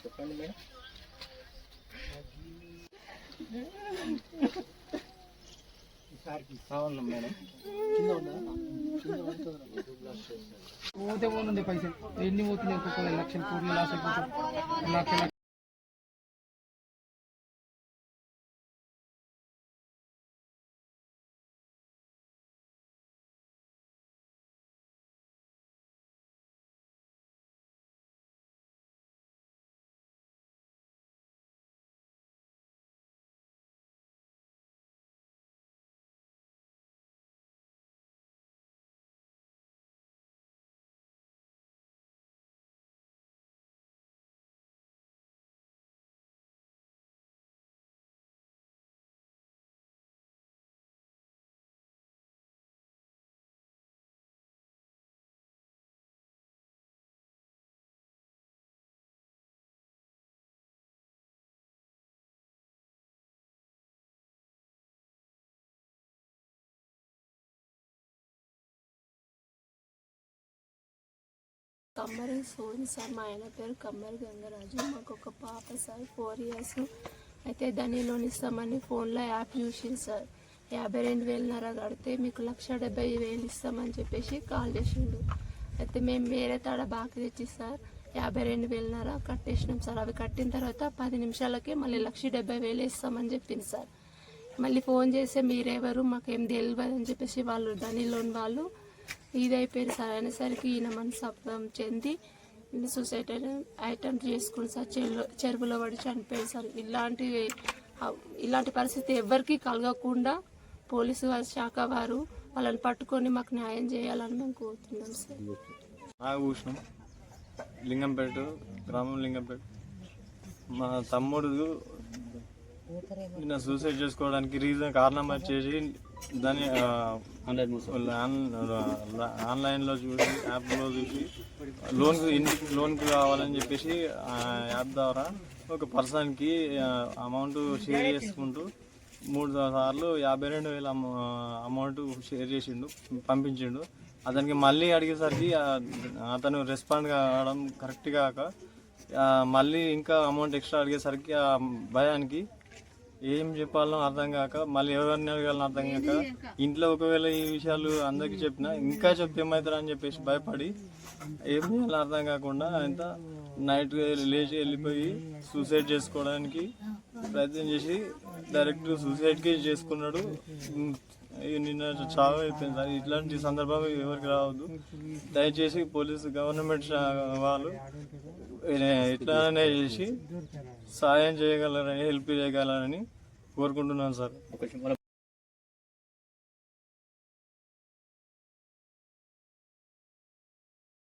చెప్పండి మేడం అవును మేడం పోతే పోనుంది పైసలు. ఎన్ని పోతున్నాయి ఒక్కొక్క లక్షలు కోట్లు లాస్ అయిపోతాం లక్ష కమ్మరి సోని సార్ మా ఆయన పేరు కమ్మరి గంగరాజు. మాకు ఒక పాప సార్ ఫోర్ ఇయర్స్ అయితే దాన్ని లోన్ ఇస్తామని ఫోన్లో యాప్ చూసింది సార్. యాభై రెండు వేలున్నర కడితే మీకు లక్ష డెబ్బై వేలు ఇస్తామని చెప్పేసి కాల్ చేసిండు. అయితే మేము వేరే తాడ బాకి తెచ్చి సార్ యాభై రెండు వేలున్నర కట్టేసినాం సార్. అవి కట్టిన తర్వాత పది నిమిషాలకే మళ్ళీ లక్ష డెబ్బై వేలు ఇస్తామని చెప్పింది సార్. మళ్ళీ ఫోన్ చేస్తే మీరెవరు మాకేం తెలియదు అని చెప్పేసి వాళ్ళు దాని లోన్ వాళ్ళు ఇదైపోయారు సార్. అనేసరికి ఈయన మనసత్వం చెంది సూసైడ్ ఐటమ్ చేసుకుని సార్ చెరువులో చెరువులో పడి చనిపోయారు సార్. ఇలాంటి ఇలాంటి పరిస్థితి ఎవరికీ కలగకుండా పోలీసు వారి శాఖ వారు వాళ్ళని పట్టుకొని మాకు న్యాయం చేయాలని మేము కోరుతున్నాం సార్. నాగభూషణం లింగంపేట గ్రామం లింగంపేట. మా తమ్ముడు నిన్న సూసైడ్ చేసుకోవడానికి రీజన్ కారణం వచ్చేసి దాని ఆన్లైన్లో చూసి యాప్లో చూసి లోన్కి ఇంటికి లోన్కి కావాలని చెప్పేసి ఆ యాప్ ద్వారా ఒక పర్సన్కి అమౌంట్ షేర్ చేసుకుంటూ మూడు సార్లు యాభై రెండు వేల అమ- అమౌంట్ షేర్ చేసిండు పంపించిండు. అతనికి మళ్ళీ అడిగేసరికి అతను రెస్పాండ్ కావడం కరెక్ట్ కాక మళ్ళీ ఇంకా అమౌంట్ ఎక్స్ట్రా అడిగేసరికి ఆ భయానికి ఏం చెప్పాలో అర్థం కాక మళ్ళీ ఎవరిని అడగాలని అర్థం కాక ఇంట్లో ఒకవేళ ఈ విషయాలు అందరికి చెప్పినా ఇంకా చెప్తే అని చెప్పేసి భయపడి ఏం చేయాలో అర్థం కాకుండా ఆయన నైట్ లేచి వెళ్ళిపోయి సూసైడ్ చేసుకోవడానికి ప్రయత్నం చేసి డైరెక్ట్ సూసైడ్కి చేసుకున్నాడు. నిన్న చావు అయిపోయింది సార్. ఇట్లాంటి సందర్భం ఎవరికి రావద్దు. దయచేసి పోలీసు గవర్నమెంట్ వాళ్ళు ఇట్లానే చేసి సాయం చేయగలరని హెల్ప్ చేయగలరని కోరుకుంటున్నాను సార్.